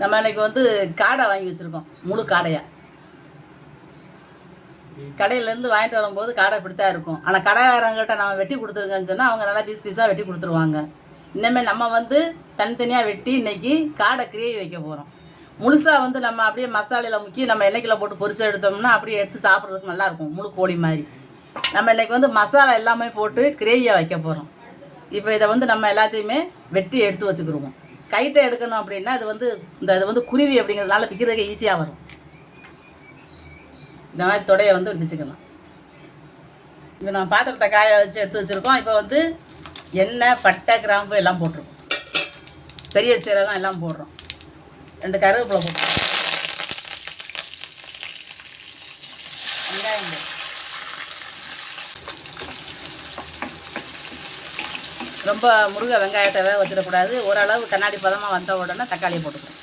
நம்ம அன்னைக்கு வந்து காடை வாங்கி வச்சுருக்கோம். முழு காடையாக கடையிலேருந்து வாங்கிட்டு வரும்போது காடை இப்படி தான் இருக்கும். ஆனால் கடைக்காரங்கிட்ட நம்ம வெட்டி கொடுத்துருங்கன்னு சொன்னால் அவங்க நல்லா பீஸ் பீஸாக வெட்டி கொடுத்துருவாங்க. இனிமேல் நம்ம வந்து தனித்தனியாக வெட்டி இன்றைக்கி காடை கிரேவி வைக்க போகிறோம் முழுசாக வந்து நம்ம அப்படியே மசாலையில் முக்கி நம்ம எண்ணெய்க்கில் போட்டு பொரிச்சு எடுத்தோம்னா அப்படியே எடுத்து சாப்பிட்றதுக்கு நல்லாயிருக்கும் முழு கோழி மாதிரி. நம்ம இன்னைக்கு வந்து மசாலா எல்லாமே போட்டு கிரேவியாக வைக்க போகிறோம் இப்போ இதை வந்து நம்ம எல்லாத்தையுமே வெட்டி எடுத்து வச்சுக்கிடுவோம் கைட்டை எடுக்கணும் அப்படின்னா அது வந்து இந்த இது வந்து குருவி அப்படிங்கிறதுனால பிக்கிறதுக்கு ஈஸியாக வரும். இந்த மாதிரி தொடையை வந்து பிச்சுக்கலாம் இப்போ நம்ம பாத்திரத்தை காய வச்சு எடுத்து வச்சுருக்கோம். இப்போ வந்து எண்ணெய் பட்டை கிராம்பு எல்லாம் போட்டிருக்கோம். பெரிய சீரகம் எல்லாம் போடுறோம். ரெண்டு கருவேப்பிலை போட்டுருக்கோம் வெங்காயம் ரொம்ப முருகை வெங்காயத்தை வேக வச்சிடக்கூடாது. ஓரளவு கண்ணாடி பதமாக வந்த உடனே தக்காளியை போட்டுக்கணும்.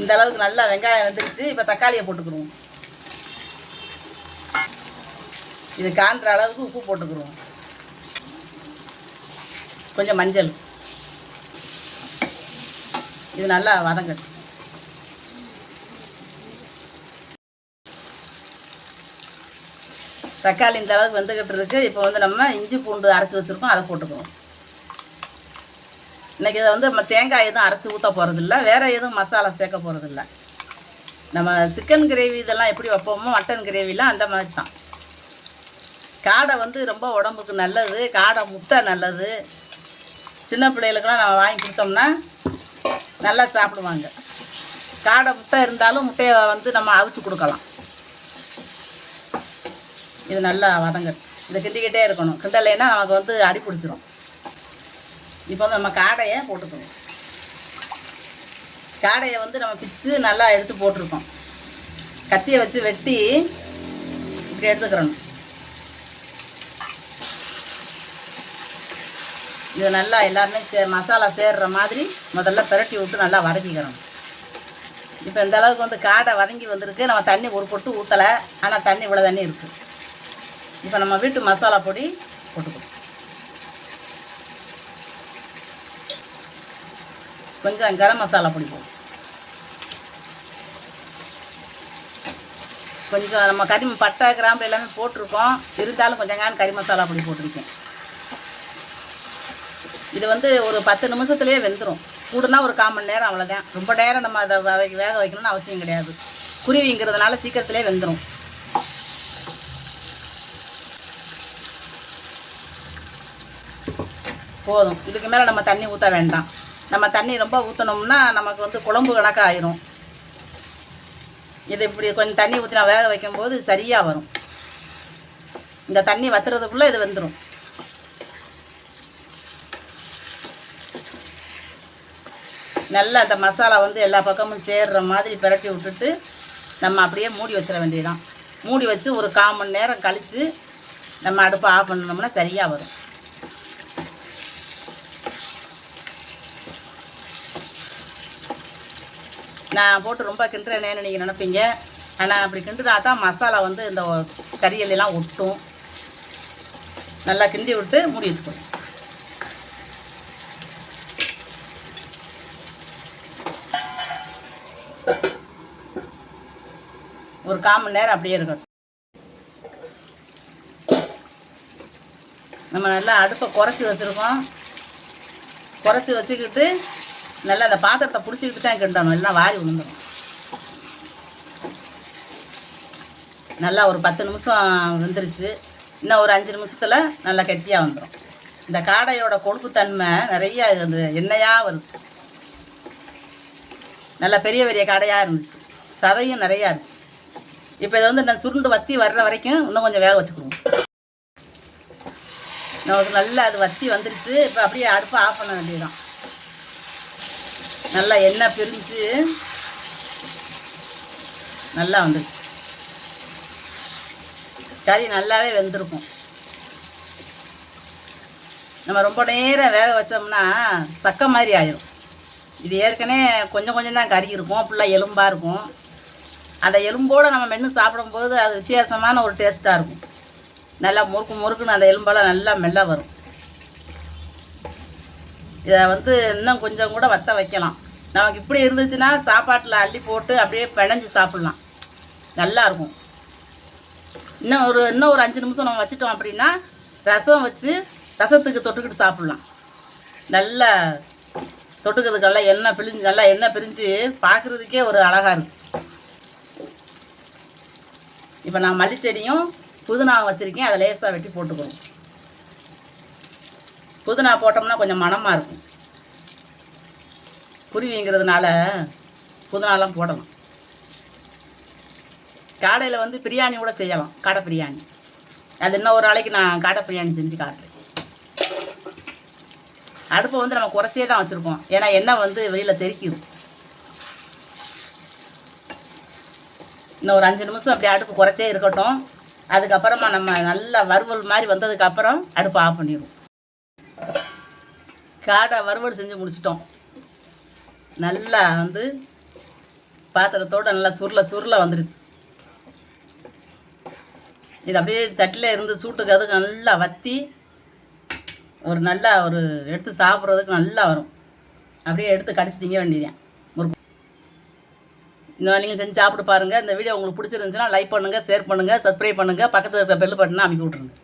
இந்த அளவுக்கு நல்லா வெங்காயம் வந்துருச்சு. இப்போ தக்காளியை போட்டுக்கிடுவோம் இது காண்ற அளவுக்கு உப்பு போட்டுக்கிடுவோம் கொஞ்சம் மஞ்சள். இது நல்லா வதங்கட்டும். தக்காளி இந்த அளவுக்கு வெந்துக்கிட்டு இருக்குது இப்போ வந்து நம்ம இஞ்சி பூண்டு அரைச்சி வச்சுருக்கோம். அதை போட்டுக்குவோம். இன்றைக்கி இதை வந்து நம்ம தேங்காய் எதுவும் அரைச்சி ஊற்ற போகிறதில்ல வேறு எதுவும் மசாலா சேர்க்க போகிறதில்ல நம்ம சிக்கன் கிரேவி இதெல்லாம் எப்படி வைப்போமோ மட்டன் கிரேவிலாம் அந்த மாதிரி தான். காடை வந்து ரொம்ப உடம்புக்கு நல்லது. காடை முட்டை நல்லது. சின்ன பிள்ளைகளுக்கெல்லாம் நம்ம வாங்கி கொடுத்தோம்னா நல்லா சாப்பிடுவாங்க. காடை முட்டை இருந்தாலும் முட்டையை வந்து நம்ம அவிச்சு கொடுக்கலாம். இது நல்லா வதங்கட்டும் இதை கிண்டிக்கிட்டே இருக்கணும். கிண்டலைன்னா நமக்கு வந்து அடி பிடிச்சிரும். இப்போ வந்து நம்ம காடையை போட்டுக்கணும். காடையை வந்து நம்ம பிச்சு நல்லா எடுத்து போட்டிருக்கோம். கத்தியை வச்சு வெட்டி இப்படி எடுத்துக்கிறணும். இது நல்லா எல்லாருமே சே மசாலா சேர்ற மாதிரி முதல்ல பிரட்டி விட்டு நல்லா வதக்கிக்கிறணும் இப்போ இந்த அளவுக்கு வந்து காடை வதங்கி வந்திருக்கு. நம்ம தண்ணி ஒரு பொட்டு ஊற்றலை ஆனால் தண்ணி இவ்வளோ தண்ணி இருக்குது இப்போ நம்ம வீட்டு மசாலா பொடி போட்டுக்கணும். கொஞ்சம் கரம் மசாலா பொடி போடும் கொஞ்சம் நம்ம கறி பட்டை கிராம்பு எல்லாமே போட்டிருக்கோம். இருந்தாலும் கொஞ்சம் கான் கறி மசாலா பொடி போட்டிருக்கேன். இது வந்து ஒரு பத்து நிமிஷத்துலேயே வெந்துடும் கூடுனா ஒரு கால் மணி நேரம் அவ்வளோதான் ரொம்ப நேரம் நம்ம அதை வேக வைக்கணும்னு அவசியம் கிடையாது. குருவிங்கிறதுனால சீக்கிரத்துலேயே வெந்துடும் போதும். இதுக்கு மேலே நம்ம தண்ணி ஊற்ற வேண்டாம். நம்ம தண்ணி ரொம்ப ஊற்றினோம்னா நமக்கு வந்து குழம்பு கணக்காக ஆயிரும் இது இப்படி கொஞ்சம் தண்ணி ஊற்றினா வேக வைக்கும்போது சரியாக வரும். இந்த தண்ணி வத்துறதுக்குள்ளே இது வந்துடும் நல்லா அந்த மசாலா வந்து எல்லா பக்கமும் சேர்ற மாதிரி பிரட்டி விட்டுட்டு நம்ம அப்படியே மூடி வச்சிட வேண்டியதுதான். மூடி வச்சு ஒரு கால் மணி நேரம் கழித்து நம்ம அடுப்பை ஆஃப் பண்ணோம்னா சரியாக வரும். நான் போட்டு ரொம்ப கிண்டுறேனேன்னு நீங்கள் நினைப்பீங்க. ஆனால் அப்படி கிண்டுனா தான் மசாலா வந்து இந்த கறியெல்லாம் ஒட்டும். நல்லா கிண்டி விட்டு மூடி வச்சுக்கணும். ஒரு கால் மணி நேரம் அப்படியே இருக்கணும். நம்ம நல்லா அடுப்பை குறைச்சி வச்சுருக்கோம். குறைச்சி வச்சுக்கிட்டு நல்லா அந்த பாத்திரத்தை பிடிச்சிக்கிட்டு தான் கிண்டணும் எல்லாம் வாரி விழுந்துடும் நல்லா ஒரு பத்து நிமிஷம் வந்துருச்சு இன்னும் ஒரு அஞ்சு நிமிஷத்தில் நல்லா கெட்டியாக வந்துடும் இந்த காடையோட கொழுப்புத்தன்மை நிறைய இது அந்த எண்ணெயாக வருது. நல்லா பெரிய பெரிய காடையாக இருந்துச்சு. சதையும் நிறையா இருக்குது இப்போ இதை வந்து நான் சுருண்டு வத்தி வர்ற வரைக்கும் இன்னும் கொஞ்சம் வேக வச்சுக்குவோம் நமக்கு நல்லா அது வத்தி வந்துருச்சு. இப்போ அப்படியே அடுப்பை ஆஃப் பண்ண வேண்டியதுதான். நல்லா எண்ணெய் பிரிஞ்சு நல்லா வந்துருச்சு கறி நல்லாவே வெந்திருக்கும். நம்ம ரொம்ப நேரம் வேக வச்சோம்னா சக்கை மாதிரி ஆயிரும். இது ஏற்கனவே கொஞ்சம் கொஞ்சம் தான் கறி இருக்கும் ஃபுல்லாக எலும்பாக இருக்கும். அந்த எலும்போடு நம்ம மென்று சாப்பிடும்போது அது வித்தியாசமான ஒரு டேஸ்ட்டாக இருக்கும். நல்லா முறுக்கு முறுக்குன்னு அந்த எலும்பெல்லாம் நல்லா மெல்ல வரும். இதை வந்து இன்னும் கொஞ்சம் கூட வத்த வைக்கலாம். நமக்கு இப்படி இருந்துச்சுன்னா சாப்பாட்டில் அள்ளி போட்டு அப்படியே பிணைஞ்சு சாப்பிட்லாம். நல்லாயிருக்கும் இன்னும் ஒரு இன்னும் ஒரு அஞ்சு நிமிஷம் நம்ம வச்சுட்டோம் அப்படின்னா ரசம் வச்சு ரசத்துக்கு தொட்டுக்கிட்டு சாப்பிட்லாம். நல்லா தொட்டுக்கிறதுக்கெல்லாம் எண்ணெய் பிழிஞ்சு நல்லா எண்ணெய் பிரிஞ்சு பார்க்குறதுக்கே ஒரு அழகாக இருக்கும். இப்போ நான் மல்லிச்செடியும் புதினாவும் வச்சுருக்கேன். அதை லேசாக வெட்டி போட்டுக்கிறோம் புதினா போட்டோம்னா கொஞ்சம் மணமாக இருக்கும். குருவிங்கிறதுனால புதினாலாம் போடலாம். காடையில் வந்து பிரியாணி கூட செய்யலாம். காடை பிரியாணி. அது இன்னும் ஒரு நாளைக்கு நான் காடை பிரியாணி செஞ்சு காட்டுறேன். அடுப்பை வந்து நம்ம குறைச்சே தான் வச்சுருக்கோம். ஏன்னா எண்ணெய் வந்து வெளியில் தெரிக்கிடும் இன்னும் ஒரு அஞ்சு நிமிஷம் அப்படி அடுப்பு குறைச்சே இருக்கட்டும். அதுக்கப்புறமா நம்ம நல்லா வறுவல் மாதிரி வந்ததுக்கப்புறம் அடுப்பை ஆஃப் பண்ணிடுவோம். காடை வறுவல் செஞ்சு முடிச்சிட்டோம். நல்லா வந்து பாத்திரத்தோடு நல்லா சுருள சுருள வந்துருச்சு. இது அப்படியே சட்டியில் இருந்து சூட்டுக்கு அதுக்கு நல்லா வற்றி ஒரு நல்லா ஒரு எடுத்து சாப்பிட்றதுக்கு நல்லா வரும். அப்படியே எடுத்து கடிச்சு திங்க வேண்டியதான் ஒரு இந்த மாதிரி நீங்கள் செஞ்சு சாப்பிட்டு பாருங்கள் இந்த வீடியோ உங்களுக்கு பிடிச்சிருந்துச்சுன்னா லைக் பண்ணுங்கள் ஷேர் பண்ணுங்கள் சப்ஸ்கிரைப் பண்ணுங்கள் பக்கத்தில் இருக்கிற பெல் பட்டனை அமைக்கி விட்ருங்க